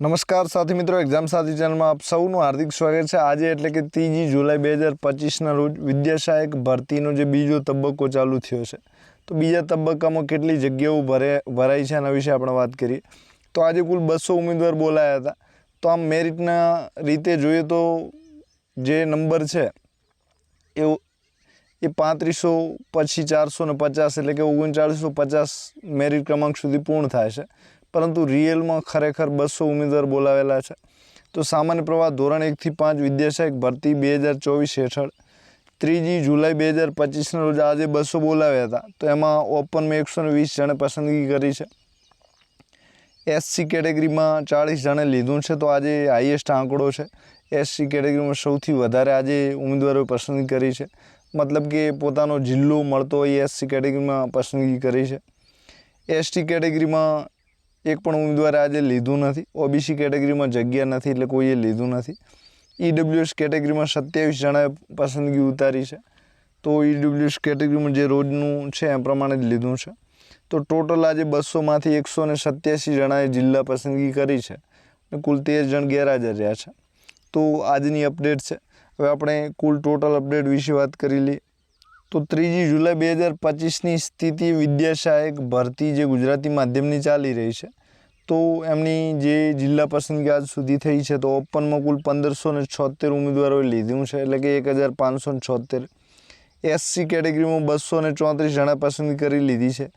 નમસ્કાર સાથી મિત્રો એક્ઝામ સાથી ચેનલમાં આપ સૌનું હાર્દિક સ્વાગત છે. આજે એટલે કે ત્રીજી જુલાઈ બે હજાર પચીસના રોજ વિદ્યાસહાયક ભરતીનો જે બીજો તબક્કો ચાલુ થયો છે. તો બીજા તબક્કામાં કેટલી જગ્યાઓ ભરે, ભરાઈ છે એના વિશે આપણે વાત કરીએ. તો આજે કુલ બસો ઉમેદવાર બોલાયા હતા. તો આમ મેરિટના રીતે જોઈએ તો જે નંબર છે એ એ પાંત્રીસો પછી ચારસો ને પચાસ એટલે કે ઓગણચાળીસો પચાસ મેરિટ ક્રમાંક સુધી પૂર્ણ થાય છે. પરંતુ રિયલમાં ખરેખર બસો ઉમેદવાર બોલાવેલા છે. તો સામાન્ય પ્રવાહ ધોરણ એકથી પાંચ વિદ્યાસહાયક ભરતી બે હજાર ચોવીસ હેઠળ. ત્રીજી જુલાઈ બે હજાર પચીસના રોજ આજે બસો બોલાવ્યા હતા. તો એમાં ઓપનમાં એકસો ને વીસ જણે પસંદગી કરી છે. એસસી કેટેગરીમાં ચાળીસ જણે લીધું છે. તો આજે હાઈએસ્ટ આંકડો છે. એસસી કેટેગરીમાં સૌથી વધારે આજે ઉમેદવારોએ પસંદગી કરી છે. મતલબ કે પોતાનો જિલ્લો મળતો હોય એસસી કેટેગરીમાં પસંદગી કરી છે. એસટી કેટેગરીમાં એક પણ ઉમેદવારે આજે લીધું નથી. ઓબીસી કેટેગરીમાં જગ્યા નથી એટલે કોઈએ લીધું નથી. ઈડબ્લ્યુએસ કેટેગરીમાં સત્યાવીસ જણાએ પસંદગી ઉતારી છે. તો ઈડબ્લ્યુએસ કેટેગરીમાં જે રોજનું છે એ પ્રમાણે જ લીધું છે. તો ટોટલ આજે બસોમાંથી એકસો ને સત્યાસી જણાએ જિલ્લા પસંદગી કરી છે કુલ તેર જણ ગેરહાજર રહ્યા છે. તો આજની અપડેટ છે. હવે આપણે કુલ ટોટલ અપડેટ વિશે વાત કરી લઈએ. તો ત્રીજી જુલાઈ બે હજાર પચીસની સ્થિતિ વિદ્યા સહાયક ભરતી જે ગુજરાતી માધ્યમની ચાલી રહી છે. તો એમની જે જિલ્લા પસંદગી આજ સુધી થઈ છે તો ઓપનમાં કુલ પંદરસો ને છોતેર ઉમેદવારોએ લીધું છે એટલે કે એક હજાર પાંચસો ને છોતેર. એસસી કેટેગરીમાં બસો ને ચોત્રીસ જણા પસંદગી કરી લીધી છે.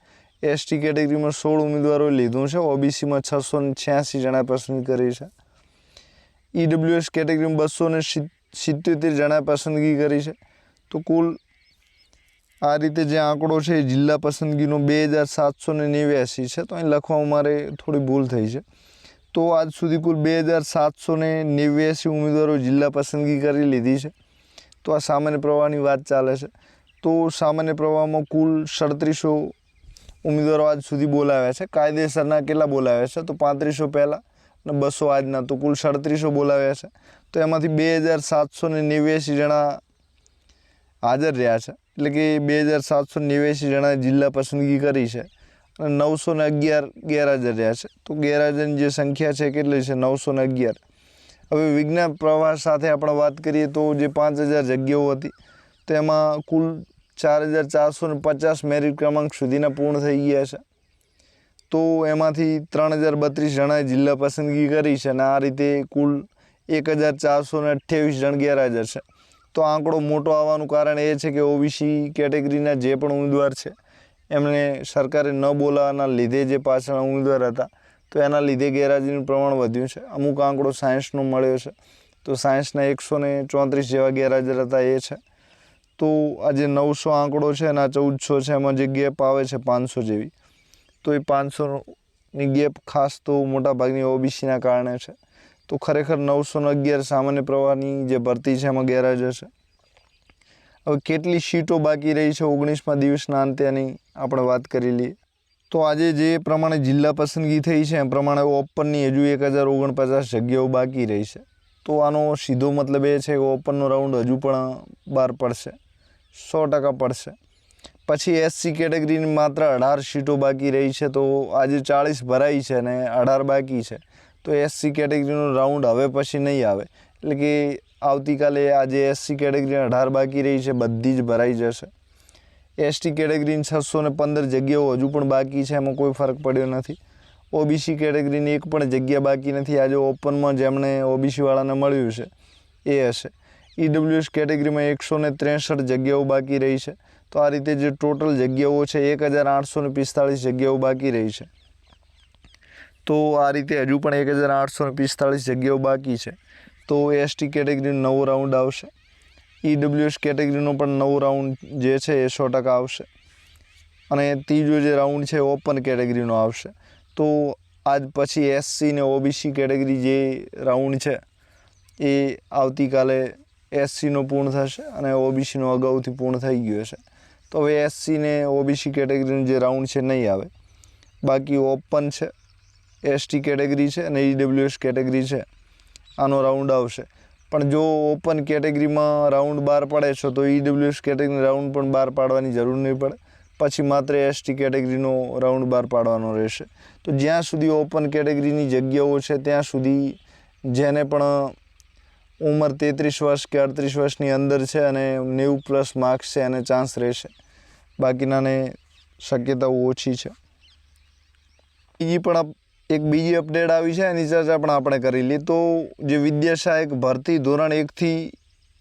એસટી કેટેગરીમાં સોળ ઉમેદવારોએ લીધું છે. ઓબીસીમાં છસો ને છ્યાસી જણા પસંદગી કરી છે. ઈડબ્લ્યુએસ કેટેગરીમાં બસો ને સિત્યોતેર જણા પસંદગી કરી છે. તો કુલ આ રીતે જે આંકડો છે એ જિલ્લા પસંદગીનો બે હજાર સાતસો ને નેવ્યાસી છે. તો અહીં લખવામાં મારે થોડી ભૂલ થઈ છે. તો આજ સુધી કુલ બે હજાર સાતસો ને નેવ્યાસી ઉમેદવારો જિલ્લા પસંદગી કરી લીધી છે. તો આ સામાન્ય પ્રવાહની વાત ચાલે છે. તો સામાન્ય પ્રવાહમાં કુલ સડત્રીસો ઉમેદવારો આજ સુધી બોલાવ્યા છે. કાયદેસરના કેટલા બોલાવ્યા છે? તો પાંત્રીસો પહેલાં અને બસો આજના. તો કુલ સડત્રીસો બોલાવ્યા છે. તો એમાંથી બે હજાર સાતસો ને નેવ્યાસી જણા હાજર રહ્યા છે. એટલે કે બે હજાર સાતસો નેવ્યાસી જણાએ જિલ્લા પસંદગી કરી છે અને નવસો ને અગિયાર ગેરહાજર રહ્યા છે. તો ગેરહાજરની જે સંખ્યા છે કેટલી છે? નવસો ને અગિયાર. હવે વિજ્ઞાન પ્રવાહ સાથે આપણે વાત કરીએ તો જે પાંચ હજાર જગ્યાઓ હતી, તેમાં કુલ ચાર હજાર ચારસો ને પચાસ મેરિટ ક્રમાંક સુધીના પૂર્ણ થઈ ગયા છે. તો એમાંથી ત્રણ હજાર બત્રીસ જણાએ જિલ્લા પસંદગી કરી છે અને આ રીતે કુલ એક હજાર ચારસો ને અઠ્યાવીસ જણ ગેરહાજર છે. તો આંકડો મોટો આવવાનું કારણ એ છે કે ઓબીસી કેટેગરીના જે પણ ઉમેદવાર છે, એમને સરકારે ન બોલાવાના લીધે જે પાછળ ઉમેદવાર હતા, તો એના લીધે ગેરહાજરીનું પ્રમાણ વધ્યું છે. અમુક આંકડો સાયન્સનો મળ્યો છે. તો સાયન્સના એકસો ને ચોત્રીસ જેવા ગેરહાજર હતા એ છે. તો આ જે નવસો આંકડો છે એના ચૌદસો છે, એમાં જે ગેપ આવે છે પાંચસો જેવી. તો એ પાંચસોની ગેપ ખાસ તો મોટાભાગની ઓબીસીના કારણે છે. તો ખરેખર નવસો ને અગિયાર સામાન્ય પ્રવાહની જે ભરતી છે, એમાં ગેરહાજર છે. હવે કેટલી સીટો બાકી રહી છે ઓગણીસમાં દિવસના અંતે આપણે વાત કરી લઈએ. તો આજે જે પ્રમાણે જિલ્લા પસંદગી થઈ છે, એ પ્રમાણે ઓપનની હજુ એક હજાર ઓગણપચાસ જગ્યાઓ બાકી રહી છે. તો આનો સીધો મતલબ એ છે કે ઓપનનો રાઉન્ડ હજુ પણ બહાર પડશે, સો ટકા પડશે. પછી એસસી કેટેગરીની માત્ર અઢાર સીટો બાકી રહી છે, તો આજે ચાળીસ ભરાઈ છે અને અઢાર બાકી છે. તો એસસી કેટેગરીનો રાઉન્ડ હવે પછી નહીં આવે. એટલે કે આવતીકાલે આજે એસસી કેટેગરી અઢાર બાકી રહી છે, બધી જ ભરાઈ જશે. એસટી કેટેગરીની છસો ને પંદર જગ્યાઓ હજુ પણ બાકી છે, એમાં કોઈ ફરક પડ્યો નથી. ઓબીસી કેટેગરીની એક પણ જગ્યા બાકી નથી, આજે ઓપનમાં જેમણે ઓબીસીવાળાને મળ્યું છે. એ હશે. ઈડબ્લ્યુએસ કેટેગરીમાં એકસો ને ત્રેસઠ જગ્યાઓ બાકી રહી છે. તો આ રીતે જે ટોટલ જગ્યાઓ છે, એક હજાર આઠસો ને પિસ્તાળીસ જગ્યાઓ બાકી રહી છે. તો આ રીતે હજુ પણ એક હજાર આઠસો પિસ્તાળીસ જગ્યાઓ બાકી છે. તો એસટી કેટેગરીનો નવો રાઉન્ડ આવશે. ઈડબ્લ્યુએસ કેટેગરીનો પણ નવો રાઉન્ડ જે છે એ સો ટકા આવશે. અને ત્રીજો જે રાઉન્ડ છે ઓપન કેટેગરીનો આવશે. તો આજ પછી એસસી ને ઓબીસી કેટેગરી જે રાઉન્ડ છે એ આવતીકાલે એસસીનો પૂર્ણ થશે અને ઓબીસીનો અગાઉથી પૂર્ણ થઈ ગયો છે તો હવે એસસી ને ઓબીસી કેટેગરીનો જે રાઉન્ડ છે નહીં આવે. બાકી ઓપન છે. એસટી કેટેગરી છે અને ઈડબ્લ્યુએસ કેટેગરી છે. આનો રાઉન્ડ આવશે. પણ જો ઓપન કેટેગરીમાં રાઉન્ડ બહાર પાડે છે, તો ઈડબ્લ્યુએસ કેટેગરી રાઉન્ડ પણ બહાર પાડવાની જરૂર નહીં પડે. પછી માત્ર એસટી કેટેગરીનો રાઉન્ડ બહાર પાડવાનો રહેશે. તો જ્યાં સુધી ઓપન કેટેગરીની જગ્યાઓ છે, ત્યાં સુધી જેને પણ ઉંમર તેત્રીસ વર્ષ કે અડત્રીસ વર્ષની અંદર છે અને નેવું પ્લસ માર્ક્સ છે, એને ચાન્સ રહેશે. બાકીનાને શક્યતાઓ ઓછી છે. બીજી પણ એક બીજી અપડેટ આવી છે, એની ચર્ચા પણ આપણે કરી લઈએ. તો જે વિદ્યા સહાયક ભરતી ધોરણ એકથી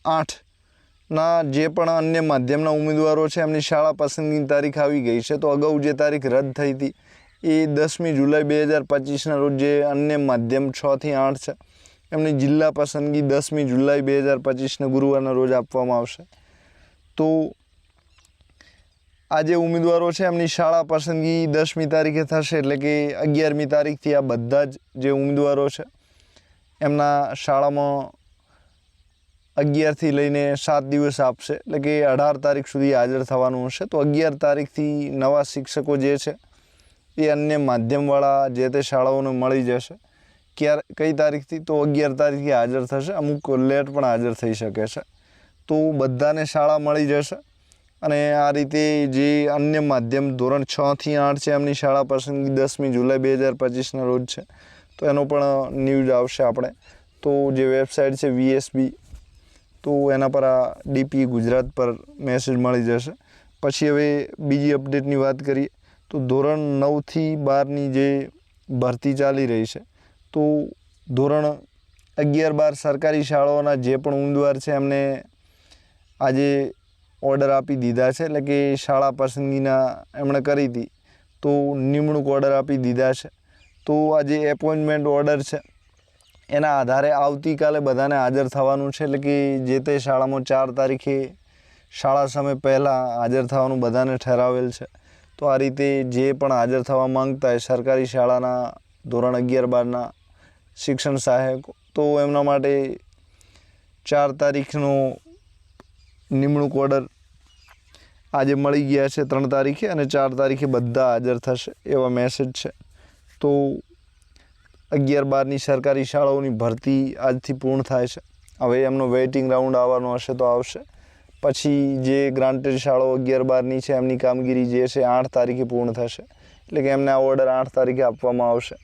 આઠના જે પણ અન્ય માધ્યમના ઉમેદવારો છે, એમની શાળા પસંદગીની તારીખ આવી ગઈ છે. તો અગાઉ જે તારીખ રદ થઈ હતી, એ દસમી જુલાઈ બે હજાર પચીસના રોજ જે અન્ય માધ્યમ છથી આઠ છે, એમની જિલ્લા પસંદગી દસમી જુલાઈ બે હજાર પચીસના ગુરુવારના રોજ આપવામાં આવશે. તો આ જે ઉમેદવારો છે, એમની શાળા પસંદગી દસમી તારીખે થશે એટલે કે અગિયારમી તારીખથી આ બધા જ જે ઉમેદવારો છે, એમના શાળામાં અગિયારથી લઈને સાત દિવસ આપશે. એટલે કે અઢાર તારીખ સુધી હાજર થવાનું હશે. તો અગિયાર તારીખથી નવા શિક્ષકો જે છે, એ અન્ય માધ્યમવાળા જે તે શાળાઓને મળી જશે. ક્યારે, કઈ તારીખથી? તો અગિયાર તારીખથી હાજર થશે. અમુક લેટ પણ હાજર થઈ શકે છે. તો બધાને શાળા મળી જશે. અને આ રીતે જે અન્ય માધ્યમ ધોરણ છથી આઠ છે, એમની શાળા પસંદગી દસમી જુલાઈ બે હજાર પચીસના રોજ છે. તો એનો પણ ન્યૂઝ આવશે આપણે. તો જે વેબસાઇટ છે વીએસબી તો એના પર આ ડીપી ગુજરાત પર મેસેજ મળી જશે. પછી હવે બીજી અપડેટની વાત કરીએ, તો ધોરણ નવથી બારની જે ભરતી ચાલી રહી છે, તો ધોરણ અગિયાર બાર સરકારી શાળાઓના જે પણ ઉમેદવાર છે, એમને આજે ઓર્ડર આપી દીધા છે, એટલે કે શાળા પસંદગીના એમણે કરી હતી. તો નિમણૂક ઓર્ડર આપી દીધા છે. તો આ જે એપોઇન્ટમેન્ટ ઓર્ડર છે, એના આધારે આવતીકાલે બધાને હાજર થવાનું છે, એટલે કે જે તે શાળામાં ચાર તારીખે શાળા સમય પહેલાં હાજર થવાનું બધાને ઠરાવેલ છે. તો આ રીતે જે પણ હાજર થવા માંગતા હોય સરકારી શાળાના ધોરણ અગિયાર બારના શિક્ષણ સહાયક, તો એમના માટે ચાર તારીખનો નિમણૂક ઓર્ડર આજે મળી ગયા છે ત્રણ તારીખે અને ચાર તારીખે બધા હાજર થશે એવા મેસેજ છે. તો અગિયાર બારની સરકારી શાળાઓની ભરતી આજથી પૂર્ણ થાય છે. હવે એમનો વેઇટિંગ રાઉન્ડ આવવાનો હશે તો આવશે. પછી જે ગ્રાન્ટેડ શાળાઓ અગિયાર બારની છે એમની કામગીરી જે છે આઠ તારીખે પૂર્ણ થશે. એટલે કે એમને આ ઓર્ડર આઠ તારીખે આપવામાં આવશે.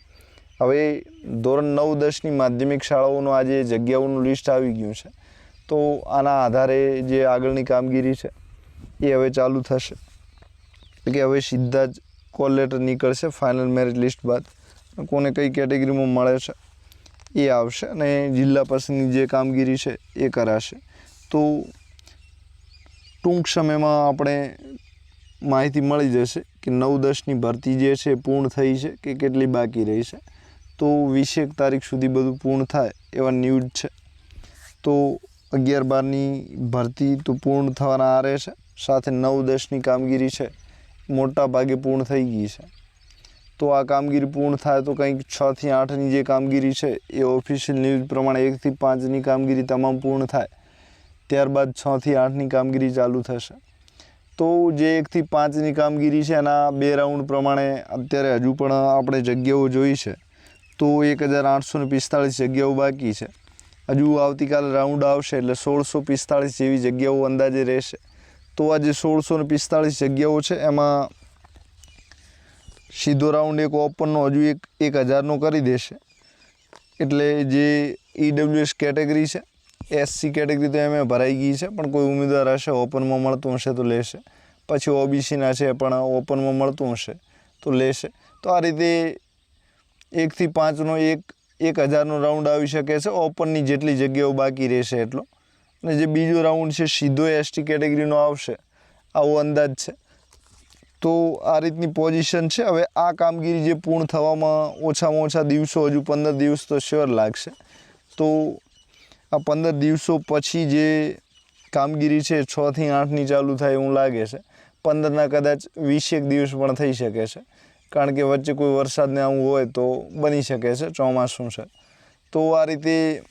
હવે ધોરણ નવ દસની માધ્યમિક શાળાઓનું આજે જગ્યાઓનું લિસ્ટ આવી ગયું છે. તો આના આધારે જે આગળની કામગીરી છે, એ હવે ચાલુ થશે. એટલે કે હવે સીધા જ કોલ લેટર નીકળશે ફાઇનલ મેરિટ લિસ્ટ બાદ. કોને કઈ કેટેગરીમાં મળે છે, એ આવશે અને જિલ્લા પસંદની જે કામગીરી છે, એ કરાશે. તો ટૂંક સમયમાં આપણે માહિતી મળી જશે કે નવ દસની ભરતી જે છે પૂર્ણ થઈ છે કે કેટલી બાકી રહી છે. તો વીસેક તારીખ સુધી બધું પૂર્ણ થાય એવા ન્યૂઝ છે. તો અગિયાર બારની ભરતી તો પૂર્ણ થવાના આરે છે. સાથે નવ દસની કામગીરી છે. મોટા ભાગે પૂર્ણ થઈ ગઈ છે. તો આ કામગીરી પૂર્ણ થાય તો કંઈક છથી આઠની જે કામગીરી છે એ ઓફિશિયલ ન્યૂઝ પ્રમાણે એકથી પાંચની કામગીરી તમામ પૂર્ણ થાય. ત્યારબાદ છથી આઠની કામગીરી ચાલુ થશે. તો જે એકથી પાંચની કામગીરી છે એના બે રાઉન્ડ પ્રમાણે અત્યારે હજુ પણ આપણે જગ્યાઓ જોઈ છે. તો એક હજાર આઠસો ને પિસ્તાળીસ જગ્યાઓ બાકી છે. હજુ આવતીકાલે રાઉન્ડ આવશે એટલે સોળસો પિસ્તાળીસ જેવી જગ્યાઓ અંદાજે રહેશે. તો આ જે સોળસો ને પિસ્તાળીસ જગ્યાઓ છે, એમાં સીધો રાઉન્ડ એક ઓપનનો હજુ એક એક હજારનો કરી દેશે. એટલે જે ઈડબ્લ્યુએસ કેટેગરી છે એસસી કેટેગરી તો એમ ભરાઈ ગઈ છે, પણ કોઈ ઉમેદવાર હશે ઓપનમાં મળતું હશે તો લેશે. પછી ઓબીસીના છે, પણ ઓપનમાં મળતું હશે તો લેશે. તો આ રીતે એકથી પાંચનો એક એક હજારનો રાઉન્ડ આવી શકે છે. ઓપનની જેટલી જગ્યાઓ બાકી રહેશે એટલો. અને જે બીજો રાઉન્ડ છે, સીધો એસટી કેટેગરીનો આવશે. આવો અંદાજ છે. તો આ રીતની પોઝિશન છે. હવે આ કામગીરી જે પૂર્ણ થવામાં ઓછામાં ઓછા દિવસો, હજુ પંદર દિવસ તો શ્યોર લાગશે. તો આ પંદર દિવસો પછી જે કામગીરી છે છથી આઠની ચાલુ થાય એવું લાગે છે. પંદરના કદાચ વીસેક દિવસ પણ થઈ શકે છે. કારણ કે વચ્ચે કોઈ વરસાદને આવું હોય તો બની શકે છે, ચોમાસું છે. તો આ રીતે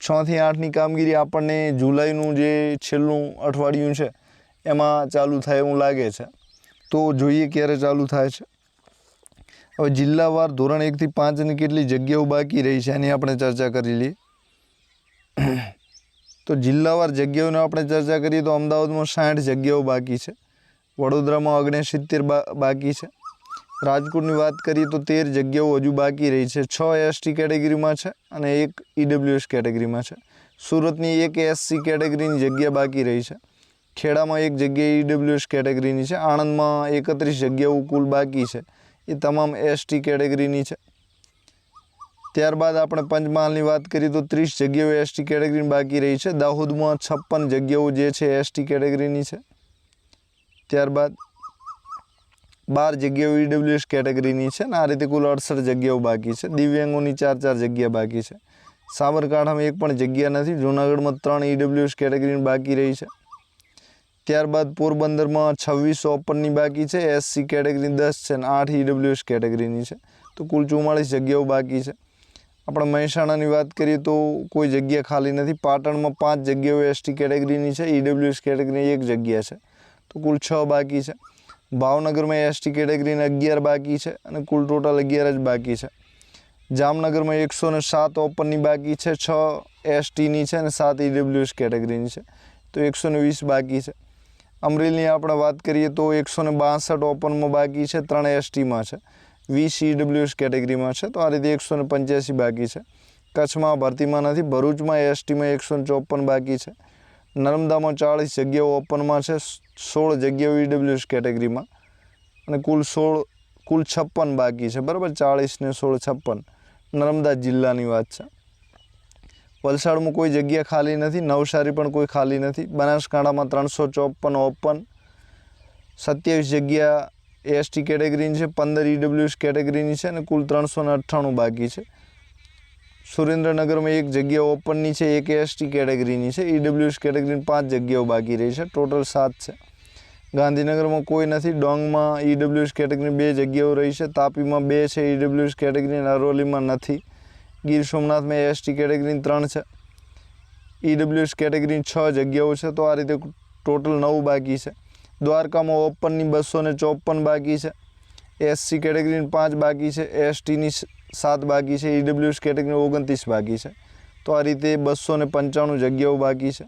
છથી આઠની કામગીરી આપણને જુલાઈનું જે છેલ્લું અઠવાડિયું છે, એમાં ચાલુ થાય એવું લાગે છે. તો જોઈએ ક્યારે ચાલુ થાય છે. હવે જિલ્લાવાર ધોરણ એકથી પાંચની કેટલી જગ્યાઓ બાકી રહી છે, એની આપણે ચર્ચા કરી લઈએ. તો જિલ્લાવાર જગ્યાઓની આપણે ચર્ચા કરીએ તો અમદાવાદમાં સાઠ જગ્યાઓ બાકી છે. વડોદરામાં ઓગણસિત્તેર બાકી છે. રાજકોટની વાત કરીએ તો તેર જગ્યાઓ હજુ બાકી રહી છે. છ એસટી કેટેગરીમાં છે અને એક ઈડબ્લ્યુએસ કેટેગરીમાં છે. સુરતની એક એસસી કેટેગરીની જગ્યા બાકી રહી છે. ખેડામાં એક જગ્યાએ ઈડબ્લ્યુએસ કેટેગરીની છે. આણંદમાં એકત્રીસ જગ્યાઓ કુલ બાકી છે. એ તમામ એસટી કેટેગરીની છે. ત્યારબાદ આપણે પંચમહાલની વાત કરીએ તો ત્રીસ જગ્યાઓ એસટી કેટેગરીની બાકી રહી છે. દાહોદમાં છપ્પન જગ્યાઓ જે છે એસટી કેટેગરીની છે. ત્યારબાદ બાર જગ્યાઓ ઈડબ્લ્યુએસ કેટેગરીની છે અને આ રીતે કુલ અડસઠ જગ્યાઓ બાકી છે. દિવ્યાંગોની ચાર ચાર જગ્યા બાકી છે. સાબરકાંઠામાં એક પણ જગ્યા નથી, જૂનાગઢમાં ત્રણ ઈડબ્લ્યુએસ કેટેગરીની બાકી રહી છે. ત્યારબાદ પોરબંદરમાં છવ્વીસ ઓપનની બાકી છે એસસી કેટેગરી દસ છે અને આઠ ઈડબ્લ્યુએસ કેટેગરીની છે. તો કુલ ચુમ્માળીસ જગ્યાઓ બાકી છે. આપણે મહેસાણાની વાત કરીએ તો કોઈ જગ્યા ખાલી નથી, પાટણમાં પાંચ જગ્યાઓ એસટી કેટેગરીની છે ઈડબ્લ્યુએસ કેટેગરીની એક જગ્યા છે. તો કુલ છ બાકી છે. ભાવનગરમાં એસટી કેટેગરીને અગિયાર બાકી છે અને કુલ ટોટલ અગિયાર જ બાકી છે. જામનગરમાં એકસો ને સાત ઓપનની બાકી છે, છ એસટીની છે અને સાત ઈડબ્લ્યુએસ કેટેગરીની છે. તો એકસો ને વીસ બાકી છે. અમરેલીની આપણે વાત કરીએ તો એકસો ને બાસઠ ઓપનમાં બાકી છે, ત્રણ એસટીમાં છે. વીસ ઈડબ્લ્યુએસ કેટેગરીમાં છે, તો આ રીતે એકસો ને પંચ્યાસી બાકી છે. કચ્છમાં ભરતીમાં નથી, ભરૂચમાં એસટીમાં એકસો ચોપન બાકી છે. નર્મદામાં ચાળીસ જગ્યાઓ ઓપનમાં છે સોળ જગ્યાઓ ઈડબ્લ્યુએસ કેટેગરીમાં અને કુલ સોળ, કુલ છપ્પન બાકી છે. બરાબર? ચાળીસ ને સોળ છપ્પન. નર્મદા જિલ્લાની વાત છે. વલસાડમાં કોઈ જગ્યા ખાલી નથી, નવસારી પણ કોઈ ખાલી નથી. બનાસકાંઠામાં ત્રણસો ચોપન ઓપન. સત્યાવીસ જગ્યા એસટી કેટેગરીની છે, પંદર ઈડબ્લ્યુએસ કેટેગરીની છે અને કુલ ત્રણસો અઠ્ઠાણું બાકી છે. સુરેન્દ્રનગરમાં એક જગ્યા ઓપનની છે, એક એસટી કેટેગરીની છે ઈડબ્લ્યુએસ કેટેગરીની પાંચ જગ્યાઓ બાકી રહી છે, ટોટલ સાત છે. ગાંધીનગરમાં કોઈ નથી, ડોંગમાં ઈડબ્લ્યુએસ કેટેગરીની બે જગ્યાઓ રહી છે, તાપીમાં બે છે ઈડબ્લ્યુએસ કેટેગરી અને અરોલીમાં નથી. ગીર સોમનાથમાં એસટી કેટેગરીની ત્રણ છે ઈડબ્લ્યુએસ કેટેગરીની છ જગ્યાઓ છે, તો આ રીતે ટોટલ નવ બાકી છે. દ્વારકામાં ઓપનની બસો ને ચોપન બાકી છે એસસી કેટેગરીની પાંચ બાકી છે એસટીની સાત બાકી છે ઈડબ્લ્યુએસ કેટેગરીની ઓગણત્રીસ બાકી છે. તો આ રીતે બસો ને પંચાણું જગ્યાઓ બાકી છે.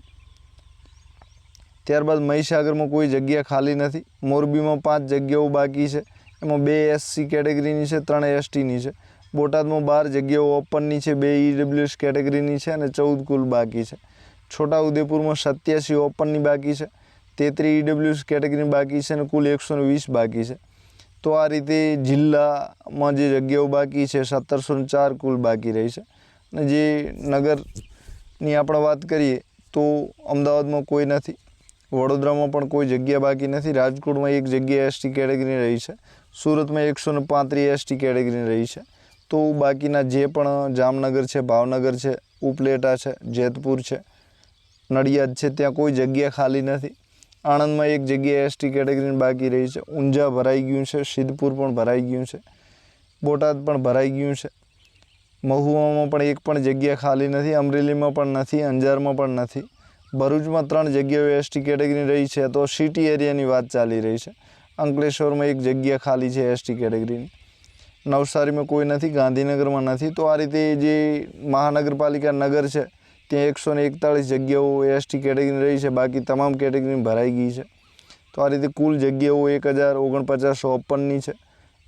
ત્યારબાદ મહીસાગરમાં કોઈ જગ્યા ખાલી નથી. મોરબીમાં પાંચ જગ્યાઓ બાકી છે. એમાં બે એસસી કેટેગરીની છે, ત્રણ એસટીની છે. બોટાદમાં બાર જગ્યાઓ ઓપનની છે, બે ઈડબ્લ્યુએસ કેટેગરીની છે અને ચૌદ કુલ બાકી છે. છોટાઉદેપુરમાં સત્યાસી ઓપનની બાકી છે. તેત્રીસ ઈડબ્લ્યુએસ કેટેગરીની બાકી છે અને કુલ એકસો વીસ બાકી છે. તો આ રીતે જિલ્લામાં જે જગ્યાઓ બાકી છે, સત્તરસો ચાર કુલ બાકી રહી છે. અને જે નગરની આપણે વાત કરીએ તો અમદાવાદમાં કોઈ નથી, વડોદરામાં પણ કોઈ જગ્યા બાકી નથી, રાજકોટમાં એક જગ્યા એસટી કેટેગરી રહી છે, સુરતમાં એકસો ને પાંત્રીસ એસટી કેટેગરી રહી છે. તો બાકીના જે પણ જામનગર છે, ભાવનગર છે, ઉપલેટા છે, જેતપુર છે, નડિયાદ છે, ત્યાં કોઈ જગ્યા ખાલી નથી. આણંદમાં એક જગ્યાએ એસટી કેટેગરીની બાકી રહી છે. ઊંઝા ભરાઈ ગયું છે. સિદ્ધપુર પણ ભરાઈ ગયું છે. બોટાદ પણ ભરાઈ ગયું છે. મહુવામાં પણ એક પણ જગ્યા ખાલી નથી. અમરેલીમાં પણ નથી. અંજારમાં પણ નથી. ભરૂચમાં ત્રણ જગ્યાઓ એસટી કેટેગરી રહી છે તો સિટી એરિયાની વાત ચાલી રહી છે. અંકલેશ્વરમાં એક જગ્યા ખાલી છે એસટી કેટેગરીની. નવસારીમાં કોઈ નથી. ગાંધીનગરમાં નથી. તો આ રીતે જે મહાનગરપાલિકા નગર છે ત્યાં એકસો ને એકતાળીસ જગ્યાઓ એસટી કેટેગરી રહી છે, બાકી તમામ કેટેગરી ભરાઈ ગઈ છે. તો આ રીતે કુલ જગ્યાઓ એક હજાર ઓગણપચાસ ઓપનની છે.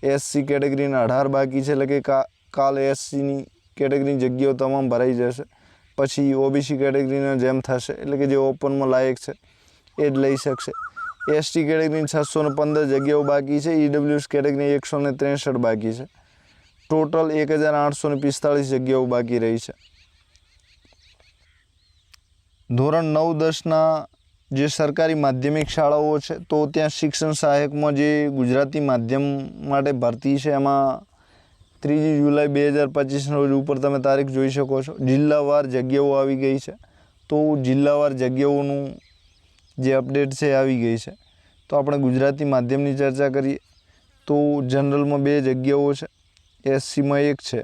એસસી કેટેગરીના અઢાર બાકી છે, એટલે કે કાલ એસસીની કેટેગરીની જગ્યાઓ તમામ ભરાઈ જશે. પછી ઓબીસી કેટેગરીના જેમ થશે, એટલે કે જે ઓપનમાં લાયક છે, એ જ લઈ શકશે. એસટી કેટેગરીની છસો ને પંદર જગ્યાઓ બાકી છે, ઈડબ્લ્યુએસ કેટેગરીની એકસો ને ત્રેસઠ બાકી છે. ટોટલ એક હજાર આઠસો ને પિસ્તાળીસ જગ્યાઓ બાકી રહી છે. ધોરણ નવ દસના જે સરકારી માધ્યમિક શાળાઓ છે, તો ત્યાં શિક્ષણ સહાયકમાં જે ગુજરાતી માધ્યમ માટે ભરતી છે, એમાં ત્રીજી જુલાઈ બે હજાર પચીસના રોજ ઉપર તમે તારીખ જોઈ શકો છો. જિલ્લાવાર જગ્યાઓ આવી ગઈ છે. તો જિલ્લાવાર જગ્યાઓનું જે અપડેટ છે આવી ગઈ છે. તો આપણે ગુજરાતી માધ્યમની ચર્ચા કરીએ. તો જનરલમાં બે જગ્યાઓ છે. એસસીમાં એક છે.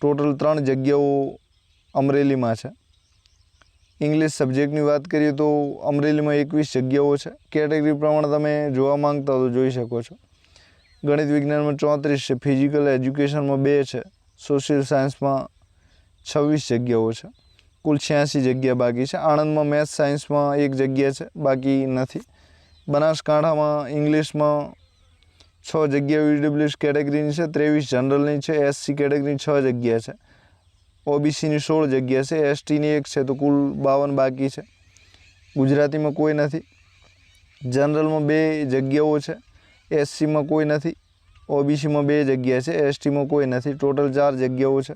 ટોટલ ત્રણ જગ્યાઓ અમરેલીમાં છે. ઇંગ્લિશ સબ્જેક્ટની વાત કરીએ તો અમરેલીમાં એકવીસ જગ્યાઓ છે. કેટેગરી પ્રમાણે તમે જોવા માંગતા હો તો જોઈ શકો છો. ગણિત વિજ્ઞાનમાં ચોત્રીસ છે. ફિઝિકલ એજ્યુકેશનમાં બે છે. સોશિયલ સાયન્સમાં છવ્વીસ જગ્યાઓ છે. કુલ છ્યાસી જગ્યા બાકી છે. આણંદમાં મેથ્સ સાયન્સમાં એક જગ્યા છે. બાકી નથી. બનાસકાંઠામાં ઇંગ્લિશમાં છ જગ્યા ઈડબ્લ્યુએસ કેટેગરીની છે. ત્રેવીસ જનરલની છે. એસસી કેટેગરીની છ જગ્યા છે. ઓબીસીની સોળ જગ્યા છે, એસટીની એક છે, તો કુલ બાવન બાકી છે. ગુજરાતીમાં કોઈ નથી. જનરલમાં બે જગ્યાઓ છે, એસસીમાં કોઈ નથી. ઓબીસીમાં બે જગ્યા છે, એસટીમાં કોઈ નથી. ટોટલ ચાર જગ્યાઓ છે.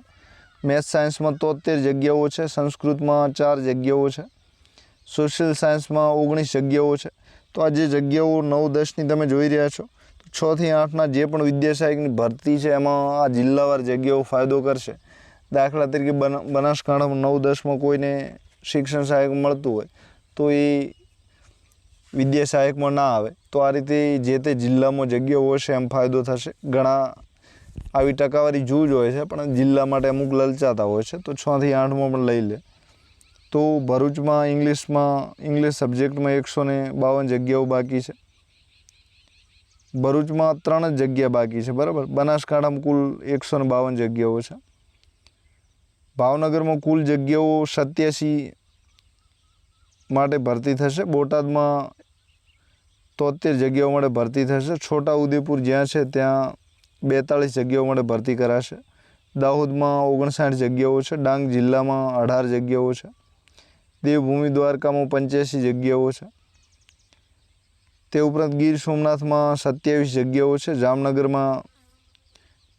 મેથ્સ સાયન્સમાં તોતેર જગ્યાઓ છે, સંસ્કૃતમાં ચાર જગ્યાઓ છે. સોશિયલ સાયન્સમાં ઓગણીસ જગ્યાઓ છે. તો આ જે જગ્યાઓ નવ, દસની તમે જોઈ રહ્યા છો છથી આઠના જે પણ વિદ્યાસહાયકની ભરતી છે, એમાં આ જિલ્લાવાર જગ્યાઓ ફાયદો કરશે. દાખલા તરીકે બન, બનાસકાંઠામાં નવ, દસમાં કોઈને શિક્ષણ સહાયક મળતું હોય, તો એ વિદ્યા સહાયકમાં ના આવે. તો આ રીતે જે તે જિલ્લામાં જગ્યાઓ હશે એમ ફાયદો થશે. ઘણા આવી ટકાવારી જૂજ હોય છે, પણ જિલ્લા માટે અમુક લલચાતા હોય છે. તો છથી આઠમાં પણ લઈ લે. તો ભરૂચમાં ઇંગ્લિશમાં, ઇંગ્લિશ સબ્જેક્ટમાં એકસો ને બાવન જગ્યાઓ બાકી છે. ભરૂચમાં ત્રણ જ જગ્યા બાકી છે, બરાબર? બનાસકાંઠામાં કુલ એકસો ને બાવન જગ્યાઓ છે. ભાવનગરમાં કુલ જગ્યાઓ સત્યાસી માટે ભરતી થશે. બોટાદમાં તોતેર જગ્યાઓ માટે ભરતી થશે. છોટાઉદેપુર જ્યાં છે ત્યાં બેતાળીસ જગ્યાઓ માટે ભરતી કરાશે. દાહોદમાં ઓગણસાઠ જગ્યાઓ છે. ડાંગ જિલ્લામાં અઢાર જગ્યાઓ છે. દેવભૂમિ દ્વારકામાં પંચ્યાસી જગ્યાઓ છે. તે ઉપરાંત ગીર સોમનાથમાં સત્યાવીસ જગ્યાઓ છે. જામનગરમાં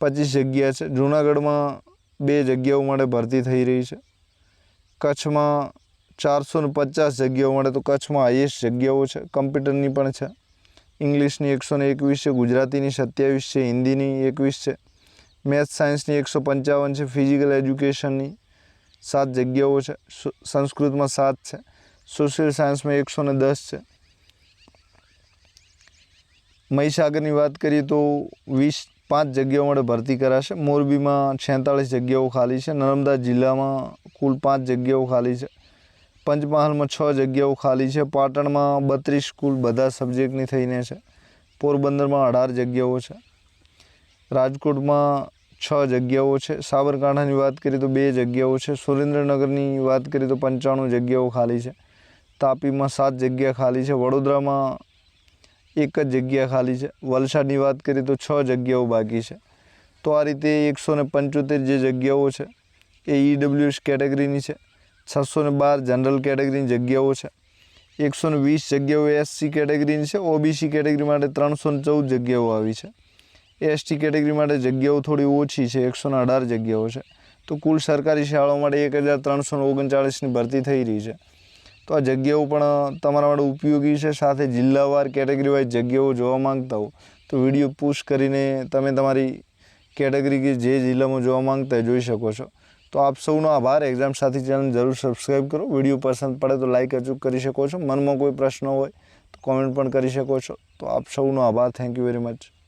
પચીસ જગ્યા છે. જૂનાગઢમાં બે જગ્યાઓ માટે ભરતી થઈ રહી છે. કચ્છમાં ચારસો ને પચાસ જગ્યાઓ માટે તો કચ્છમાં હાઈએસ્ટ જગ્યાઓ છે. કમ્પ્યુટરની પણ છે. ઇંગ્લિશની એકસો ને એકવીસ છે, ગુજરાતીની સત્યાવીસ છે, હિન્દીની એકવીસ છે. મેથ્સ સાયન્સની એકસો પંચાવન છે, ફિઝિકલ એજ્યુકેશનની સાત જગ્યાઓ છે. સંસ્કૃતમાં સાત છે. સોશિયલ સાયન્સમાં એકસો ને દસ છે. મહીસાગરની વાત કરીએ તો વીસ પાંચ જગ્યાઓ માટે ભરતી કરાશે. મોરબીમાં છેતાળીસ જગ્યાઓ ખાલી છે. નર્મદા જિલ્લામાં કુલ પાંચ જગ્યાઓ ખાલી છે. પંચમહાલમાં છ જગ્યાઓ ખાલી છે. પાટણમાં બત્રીસ કુલ બધા સબ્જેક્ટની થઈને છે. પોરબંદરમાં અઢાર જગ્યાઓ છે. રાજકોટમાં છ જગ્યાઓ છે. સાબરકાંઠાની વાત કરીએ તો બે જગ્યાઓ છે. સુરેન્દ્રનગરની વાત કરીએ તો પંચાણું જગ્યાઓ ખાલી છે. તાપીમાં સાત જગ્યા ખાલી છે. વડોદરામાં એક જ જગ્યા ખાલી છે. વલસાડની વાત કરીએ તો છ જગ્યાઓ બાકી છે. તો આ રીતે એકસો ને પંચોતેર જે જગ્યાઓ છે એ ઈડબ્લ્યુએસ કેટેગરીની છે. છસો ને બાર જનરલ કેટેગરીની જગ્યાઓ છે. એકસો ને વીસ જગ્યાઓ એસસી કેટેગરીની છે. ઓબીસી કેટેગરી માટે ત્રણસો ને ચૌદ જગ્યાઓ આવી છે. એસટી કેટેગરી માટે જગ્યાઓ થોડી ઓછી છે. એકસો ને અઢાર જગ્યાઓ છે. તો કુલ સરકારી શાળાઓ માટે એક હજાર ત્રણસો ઓગણચાળીસની ભરતી થઈ રહી છે. તો આ જગ્યાઓ પણ તમારા માટે ઉપયોગી છે. સાથે જિલ્લાવાર કેટેગરી વાઇઝ જગ્યાઓ જોવા માંગતા હો તો વીડિયો પુશ કરીને તમે તમારી કેટેગરી કે જે જિલ્લામાં જોવા માંગતા જોઈ શકો છો. તો આપ સૌનો આભાર. એક્ઝામ સાથી ચેનલ જરૂર સબસ્ક્રાઈબ કરો. વીડિયો પસંદ પડે તો લાઇક અચૂક કરી શકો છો. મનમાં કોઈ પ્રશ્ન હોય તો કોમેન્ટ પણ કરી શકો છો. તો આપ સૌનો આભાર. Thank you very much